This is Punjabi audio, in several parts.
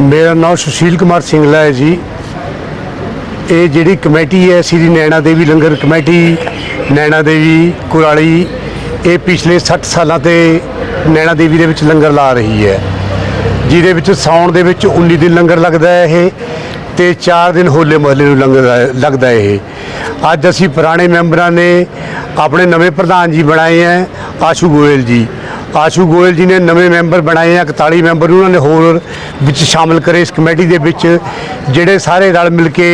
ਮੇਰਾ ਨਾਮ ਸੁਸ਼ੀਲ ਕੁਮਾਰ ਸਿੰਗਲਾ ਹੈ ਜੀ। ਇਹ ਜਿਹੜੀ ਕਮੇਟੀ ਹੈ, ਸ੍ਰੀ ਨੈਣਾ ਦੇਵੀ ਲੰਗਰ ਕਮੇਟੀ, ਨੈਣਾ ਦੇਵੀ ਕੁਰਾਲੀ, ਇਹ ਪਿਛਲੇ 60 ਸਾਲਾਂ ਤੇ ਨੈਣਾ ਦੇਵੀ ਦੇ ਵਿੱਚ ਲੰਗਰ ਲਾ ਰਹੀ ਹੈ। ਜਿਹਦੇ ਵਿੱਚ ਸਾਉਣ ਦੇ ਵਿੱਚ 19 ਦਿਨ ਲੰਗਰ ਲੱਗਦਾ ਹੈ ਇਹ ਤੇ 4 ਦਿਨ ਹੋਲੇ ਮਹੱਲੇ ਨੂੰ ਲੰਗਰ ਹੈ- ਲੱਗਦਾ ਇਹ। ਅੱਜ ਅਸੀਂ ਪੁਰਾਣੇ ਮੈਂਬਰਾਂ ਨੇ ਆਪਣੇ ਨਵੇਂ ਪ੍ਰਧਾਨ ਜੀ ਬਣਾਏ ਹੈ, ਆਸ਼ੂ ਗੋਇਲ ਜੀ। ਆਸ਼ੂ ਗੋਇਲ ਜੀ ਨੇ ਨਵੇਂ ਮੈਂਬਰ ਬਣਾਏ ਆ 41 ਮੈਂਬਰ ਉਹਨਾਂ ਨੇ ਹੋਰ ਵਿੱਚ ਸ਼ਾਮਲ ਕਰੇ ਇਸ ਕਮੇਟੀ ਦੇ ਵਿੱਚ ਜਿਹੜੇ ਸਾਰੇ ਰਲ ਮਿਲ ਕੇ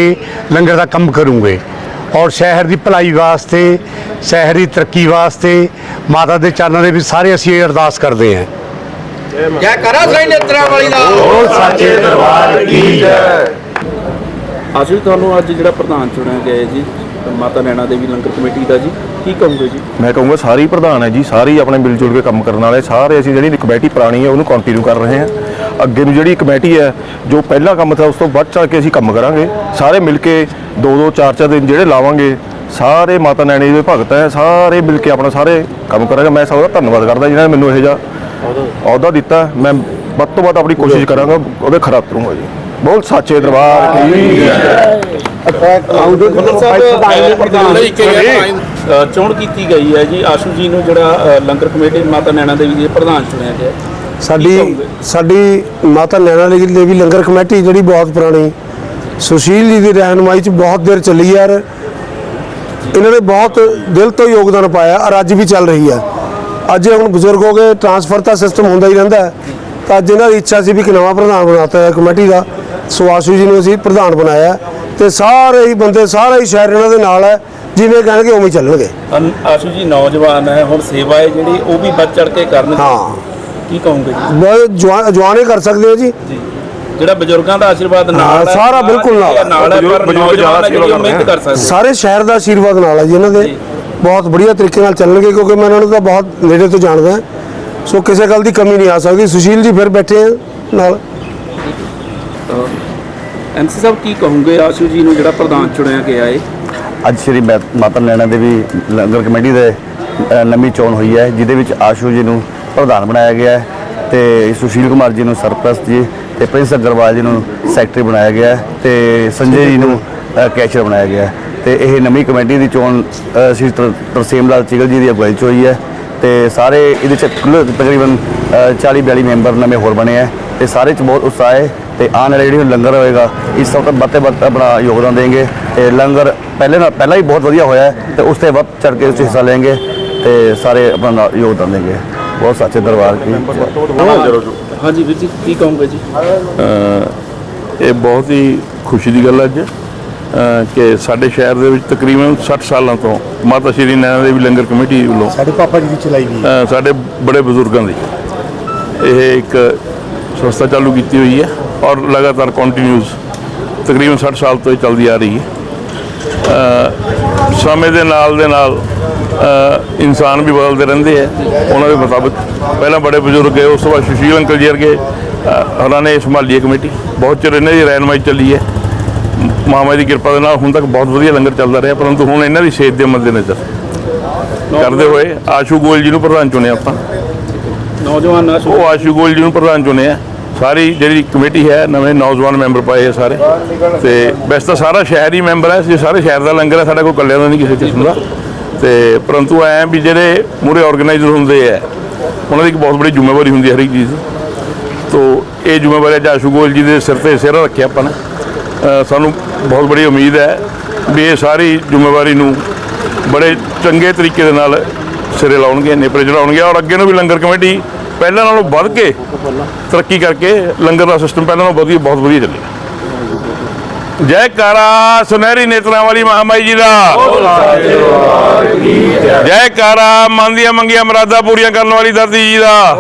ਲੰਗਰ ਦਾ ਕੰਮ ਕਰੂਗੇ। ਔਰ ਸ਼ਹਿਰ ਦੀ ਭਲਾਈ ਵਾਸਤੇ ਸ਼ਹਿਰ ਦੀ ਤਰੱਕੀ ਵਾਸਤੇ ਮਾਤਾ ਦੇ ਚਰਨਾਂ ਦੇ ਵਿੱਚ ਸਾਰੇ ਅਸੀਂ ਇਹ ਅਰਦਾਸ ਕਰਦੇ ਹਾਂ। ਜੈ ਕਰਾ ਸਾਈ ਨੇਤਰਾਂ ਵਾਲੀ ਦਾ। ਸੱਚੇ ਦਰਬਾਰ ਕੀ ਜੈ। ਆਸ਼ੂ ਤੁਹਾਨੂੰ ਅੱਜ ਜਿਹੜਾ ਪ੍ਰਧਾਨ ਚੁਣਿਆ ਗਿਆ ਜੀ ਮਾਤਾ ਨੈਣਾ ਦੇਵੀ ਲੰਗਰ ਕਮੇਟੀ ਦਾ ਜੀ, ਕੀ ਕਹੋਗੇ ਜੀ? ਮੈਂ ਕਹੂੰਗਾ ਸਾਰੇ ਹੀ ਪ੍ਰਧਾਨ ਹੈ ਜੀ, ਸਾਰੇ ਹੀ ਆਪਣੇ ਮਿਲ ਜੁਲ ਕੇ ਕੰਮ ਕਰਨ ਵਾਲੇ, ਸਾਰੇ ਅਸੀਂ ਜਿਹੜੀ ਕਮੇਟੀ ਪੁਰਾਣੀ ਹੈ, ਉਹਨੂੰ ਕੰਟੀਨਿਊ ਕਰ ਰਹੇ ਹਾਂ। ਅੱਗੇ ਨੂੰ ਜਿਹੜੀ ਕਮੇਟੀ ਹੈ, ਜੋ ਪਹਿਲਾ ਕੰਮ ਥਾ, ਉਸ ਤੋਂ ਵੱਧ ਚੜ ਕੇ ਅਸੀਂ ਕੰਮ ਕਰਾਂਗੇ। ਸਾਰੇ ਮਿਲ ਕੇ ਦੋ ਦੋ, ਚਾਰ ਚਾਰ ਦਿਨ ਜਿਹੜੇ ਲਾਵਾਂਗੇ, ਸਾਰੇ ਮਾਤਾ ਨੈਣੀ ਦੇ ਭਗਤ ਹੈ, ਸਾਰੇ ਮਿਲ ਕੇ ਆਪਣਾ ਸਾਰੇ ਕੰਮ ਕਰਾਂਗੇ। ਮੈਂ ਸਭ ਦਾ ਧੰਨਵਾਦ ਕਰਦਾ ਜਿਨ੍ਹਾਂ ਨੇ ਮੈਨੂੰ ਇਹ ਜਿਹਾ ਅਹੁਦਾ ਦਿੱਤਾ। ਮੈਂ ਵੱਧ ਤੋਂ ਵੱਧ ਆਪਣੀ ਕੋਸ਼ਿਸ਼ ਕਰਾਂਗਾ, ਉਹਦੇ ਖਰਾ ਉਤਰੂੰਗਾ ਜੀ। ਬਹੁਤ ਸੱਚੇ ਦਰਬਾਰ ਕੀ ਚੋਣ ਕੀਤੀ ਗਈ ਹੈ ਜੀ ਆਸ਼ੂ ਜੀ ਨੂੰ ਜਿਹੜਾ ਲੰਗਰ ਕਮੇਟੀ ਮਾਤਾ ਨੈਣਾ ਦੇਵੀ ਦੇ ਪ੍ਰਧਾਨ ਚੁਣਿਆ ਗਿਆ ਸਾਡੀ? ਸਾਡੀ ਮਾਤਾ ਨੈਣਾ ਦੇਵੀ ਦੇਵੀ ਲੰਗਰ ਕਮੇਟੀ ਜਿਹੜੀ ਬਹੁਤ ਪੁਰਾਣੀ ਸੁਸ਼ੀਲ ਜੀ ਦੀ ਰਹਿਨਮਾਈ ਚ ਬਹੁਤ ਦੇਰ ਚੱਲੀ ਯਾਰ ਇਹਨਾਂ ਨੇ ਬਹੁਤ ਦਿਲ ਤੋਂ ਯੋਗਦਾਨ ਪਾਇਆ ਔਰ ਅੱਜ ਵੀ ਚੱਲ ਰਹੀ ਹੈ। ਅੱਜ ਇਹ ਹੁਣ ਬਜ਼ੁਰਗ ਹੋ ਗਏ ਟਰਾਂਸਫਰ ਦਾ ਸਿਸਟਮ ਹੁੰਦਾ ਹੀ ਰਹਿੰਦਾ ਹੈ। ਤਾਂ ਅੱਜ ਇਹਨਾਂ ਦੀ ਇੱਛਾ ਸੀ ਵੀ ਕਿ ਨਵਾਂ ਪ੍ਰਧਾਨ ਬਣਾਤਾ ਹੈ ਕਮੇਟੀ ਦਾ ਸੋ ਆਸ਼ੂ ਜੀ ਨੂੰ ਅਸੀਂ ਪ੍ਰਧਾਨ ਬਣਾਇਆ ਹੈ। ਤੇ ਸਾਰੇ ਹੀ ਬੰਦੇ ਸਾਰਾ ਹੀ ਸ਼ਹਿਰ ਇਹਨਾਂ ਦੇ ਨਾਲ ਹੈ ਜਿਵੇਂ ਕਹਿਣਗੇ ਉਵੇਂ ਹੀ ਚੱਲਣਗੇ। ਅਨ- ਆਸ਼ੂ ਜੀ ਨੌਜਵਾਨ ਹੈ ਹੁਣ ਸੇਵਾ ਹੈ ਜਿਹੜੀ ਉਹ ਵੀ ਵੱਧ ਚੜ ਕੇ ਕਰਨਗੇ ਹਾਂ। ਕੀ ਕਹੋਗੇ ਜੀ? ਬਹੁਤ ਜਵਾਨ ਜਵਾਨੇ ਕਰ ਸਕਦੇ ਹੋ ਜੀ। ਜੀ। ਜਿਹੜਾ ਬਜ਼ੁਰਗਾਂ ਦਾ ਆਸ਼ੀਰਵਾਦ ਨਾਲ ਹਾਂ, ਹੈ, ਸਾਰਾ ਬਿਲਕੁਲ ਨਾਲ ਹੈ। ਨਾਲ ਹੈ ਪਰ ਬਜ਼ੁਰਗ ਜ਼ਿਆਦਾ ਨੌਜਵਾਨ ਹੈ ਜਿਹੜੀ ਉਹ ਸੇਵਾ ਮਿਹਨਤ ਕਰ ਸਕਦੇ। ਸਾਰੇ ਸ਼ਹਿਰ ਦਾ ਆਸ਼ੀਰਵਾਦ ਨਾਲ ਹੈ ਜੀ ਇਹਨਾਂ ਦੇ। ਜੀ। ਬਹੁਤ ਵਧੀਆ ਤਰੀਕੇ ਨਾਲ ਚੱਲਣਗੇ ਕਿਉਂਕਿ ਮੈਂ ਇਹਨਾਂ ਨੂੰ ਤਾਂ ਬਹੁਤ ਨੇੜੇ ਤੋਂ ਜਾਣਦਾ ਹਾਂ। ਸੋ ਕਿਸੇ ਗੱਲ ਦੀ ਕਮੀ ਨਹੀਂ ਆ ਸਕਦੀ। ਸੁਸ਼ੀਲ ਜੀ ਫਿਰ ਬੈਠੇ ਆ ਨਾਲ। ਐਮਸੀ ਸਾਹਿਬ ਕੀ ਕਹੋਗੇ? ਆਸ਼ੂ ਜੀ ਨੂੰ ਜਿਹੜਾ ਪ੍ਰਧਾਨ ਚੁਣਿਆ ਗਿਆ ਹੈ ਅੱਜ ਸ਼੍ਰੀ ਮੈ- ਮਾਤਾ ਨੈਣਾ ਦੇਵੀ ਲੰਗਰ ਕਮੇਟੀ ਦੇ ਨਵੀਂ ਚੋਣ ਹੋਈ ਹੈ ਜਿਹਦੇ ਵਿੱਚ ਆਸ਼ੂ ਜੀ ਨੂੰ ਪ੍ਰਧਾਨ ਬਣਾਇਆ ਗਿਆ ਹੈ ਤੇ ਸੁਸ਼ੀਲ ਕੁਮਾਰ ਜੀ ਨੂੰ ਸਰਪ੍ਰਸਤ ਜੀ ਤੇ ਪ੍ਰਿੰਸ ਅਗਰਵਾਲ ਜੀ ਨੂੰ ਸੈਕਟਰੀ ਬਣਾਇਆ ਗਿਆ ਹੈ ਤੇ ਸੰਜੇ ਜੀ ਨੂੰ ਅ, ਬਣਾਇਆ ਗਿਆ ਹੈ। ਤੇ ਇਹ ਨਵੀਂ ਕਮੇਟੀ ਦੀ ਚੋਣ ਸ਼੍ਰੀ ਤਰਸੇਮ ਲਾਲ ਚਿਗਲ ਜੀ ਦੀ ਅਗਵਾਈ 'ਚ ਹੋਈ ਹੈ ਤੇ ਸਾਰੇ ਇਹਦੇ ਚ ਤਕਰੀਬਨ 40 42 ਮੈਂਬਰ ਨਵੇਂ ਹੋਰ ਬਣੇ ਹੈ ਤੇ ਸਾਰੇ ਚ ਬਹੁਤ ਉਤਸ਼ਾਹ ਹੈ ਤੇ ਆਉਣ ਵਾਲੇ ਜਿਹੜੀ ਹੁਣ ਲੰਗਰ ਹੋਏਗਾ ਇਸ ਤੋਂ ਵੱਧ ਤੇ ਵੱਧ ਆਪਣਾ ਯੋਗਦਾਨ ਦੇਣਗੇ। ਤੇ ਲੰਗਰ ਪਹਿਲੇ ਨਾਲ ਪਹਿਲਾਂ ਹੀ ਬਹੁਤ ਵਧੀਆ ਹੋਇਆ ਤੇ ਉਸ ਤੇ ਵੱਧ ਚੜ ਕੇ ਉਸ ਹਿੱਸਾ ਲੈਣਗੇ ਤੇ ਸਾਰੇ ਆਪਣਾ ਨਾਲ ਯੋਗਦਾਨ ਦੇਣਗੇ। ਬਹੁਤ ਸੱਚੇ ਦਰਬਾਰ ਕੀ। ਹਾਂਜੀ ਵੀਰ ਜੀ ਕੀ ਕਹੋਗੇ ਜੀ? ਇਹ ਬਹੁਤ ਹੀ ਖੁਸ਼ੀ ਦੀ ਗੱਲ ਹੈ ਅੱਜ ਕਿ ਸਾਡੇ ਸ਼ਹਿਰ ਦੇ ਵਿੱਚ ਤਕਰੀਬਨ 60 ਸਾਲਾਂ ਤੋਂ ਮਾਤਾ ਸ਼੍ਰੀ ਨੈਣਾ ਦੇਵੀ ਲੰਗਰ ਕਮੇਟੀ ਵੱਲੋਂ ਸਾਡੇ ਪਾਪਾ ਜੀ ਦੀ ਚਲਾਈ ਅ, ਸਾਡੇ ਬੜੇ ਬਜ਼ੁਰਗਾਂ ਦੀ। ਇਹ ਇੱਕ ਸੰਸਥਾ ਚਾਲੂ ਕੀਤੀ ਹੋਈ ਹੈ। ਔਰ ਲਗਾਤਾਰ ਕੰਟੀਨਿਊਸ ਤਕਰੀਬਨ 60 ਸਾਲ ਤੋਂ ਇਹ ਚੱਲਦੀ ਆ ਰਹੀ ਹੈ। ਸਮੇਂ ਦੇ ਨਾਲ ਦੇ ਨਾਲ ਇਨਸਾਨ ਵੀ ਬਦਲਦੇ ਰਹਿੰਦੇ ਆ ਉਹਨਾਂ ਦੇ ਮੁਤਾਬਕ ਪਹਿਲਾਂ ਬੜੇ ਬਜ਼ੁਰਗ ਗਏ ਉਸ ਤੋਂ ਬਾਅਦ ਸੁਸ਼ੀਲ ਅੰਕਲ ਜੀ ਵਰਗੇ ਅ, ਉਹਨਾਂ ਨੇ ਸੰਭਾਲੀ ਕਮੇਟੀ ਬਹੁਤ ਚਿਰ ਇਹਨਾਂ ਦੀ ਰਹਿਨਮਾਈ ਚੱਲੀ ਹੈ। ਮਹਾਮਾਰੀ ਦੀ ਕਿਰਪਾ ਦੇ ਨਾਲ ਹੁਣ ਤੱਕ ਬਹੁਤ ਵਧੀਆ ਲੰਗਰ ਚੱਲਦਾ ਰਿਹਾ ਪਰੰਤੂ ਹੁਣ ਇਹਨਾਂ ਦੀ ਸਿਹਤ ਦੇ ਮੱਦੇਨਜ਼ਰ ਕਰਦੇ ਹੋਏ ਆਸ਼ੂ ਗੋਇਲ ਜੀ ਨੂੰ ਪ੍ਰਧਾਨ ਚੁਣਿਆ ਆਪਾਂ। ਨੌਜਵਾਨ ਆਸ਼ੂ ਉਹ ਆਸ਼ੂ ਗੋਇਲ ਜੀ ਨੂੰ ਪ੍ਰਧਾਨ ਚੁਣਿਆ। ਸਾਰੀ ਜਿਹੜੀ ਕਮੇਟੀ ਹੈ, ਨਵੇਂ ਨੌਜਵਾਨ ਮੈਂਬਰ ਪਾਏ ਆ ਸਾਰੇ। ਤੇ ਵੈਸੇ ਤਾਂ ਸਾਰਾ ਸ਼ਹਿਰ ਹੀ ਮੈਂਬਰ ਹੈ, ਜੇ ਸਾਰੇ ਸ਼ਹਿਰ ਦਾ ਲੰਗਰ ਹੈ, ਸਾਡਾ ਕੋਈ ਇਕੱਲਿਆਂ ਦਾ ਨਹੀਂ ਕਿਸੇ ਕਿਸਮ ਦਾ। ਤੇ ਪਰੰਤੂ ਐ ਵੀ ਜਿਹੜੇ ਮੂਰੇ ਆਰਗੇਨਾਈਜ਼ਰ ਹੁੰਦੇ ਆ, ਉਹਨਾਂ ਦੀ ਇੱਕ ਬਹੁਤ ਬੜੀ ਜ਼ਿੰਮੇਵਾਰੀ ਹੁੰਦੀ ਹੈ ਹਰ ਇੱਕ ਚੀਜ਼ ਦੀ। ਤੋ ਇਹ ਜ਼ਿੰਮੇਵਾਰੀ ਅੱਜ ਆਸ਼ੂ ਗੋਇਲ ਜੀ ਦੇ ਸਿਰ ਤੇ ਸਿਰ ਰੱਖਿਆ ਆਪਾਂ ਨੇ। ਸਾਨੂੰ ਬਹੁਤ ਬੜੀ ਉਮੀਦ ਹੈ ਵੀ ਇਹ ਸਾਰੀ ਜ਼ਿੰਮੇਵਾਰੀ ਨੂੰ ਬੜੇ ਚੰਗੇ ਤਰੀਕੇ ਦੇ ਨਾਲ ਸਿਰੇ ਲਾਉਣਗੇ, ਨੇਪਰੇ ਚੜਾਉਣਗੇ ਔਰ ਅੱਗੇ ਨੂੰ ਵੀ ਲੰਗਰ ਕਮੇਟੀ ਪਹਿਲਾਂ ਨਾਲੋਂ ਵੱਧ ਕੇ ਤਰੱਕੀ ਕਰਕੇ ਲੰਗਰ ਦਾ ਸਿਸਟਮ ਪਹਿਲਾਂ ਨਾਲੋਂ ਵਧੀਆ, ਬਹੁਤ ਵਧੀਆ ਚੱਲਿਆ। ਜੈਕਾਰਾ ਸੁਨਹਿਰੀ ਨੇਤਰਾਂ ਵਾਲੀ ਮਹਾਮਾਈ ਜੀ ਦਾ। ਜੈਕਾਰਾ ਮਨ ਦੀਆਂ ਮੰਗੀਆਂ ਮਰਾਦਾਂ ਪੂਰੀਆਂ ਕਰਨ ਵਾਲੀ ਦਾਦੀ ਜੀ ਦਾ।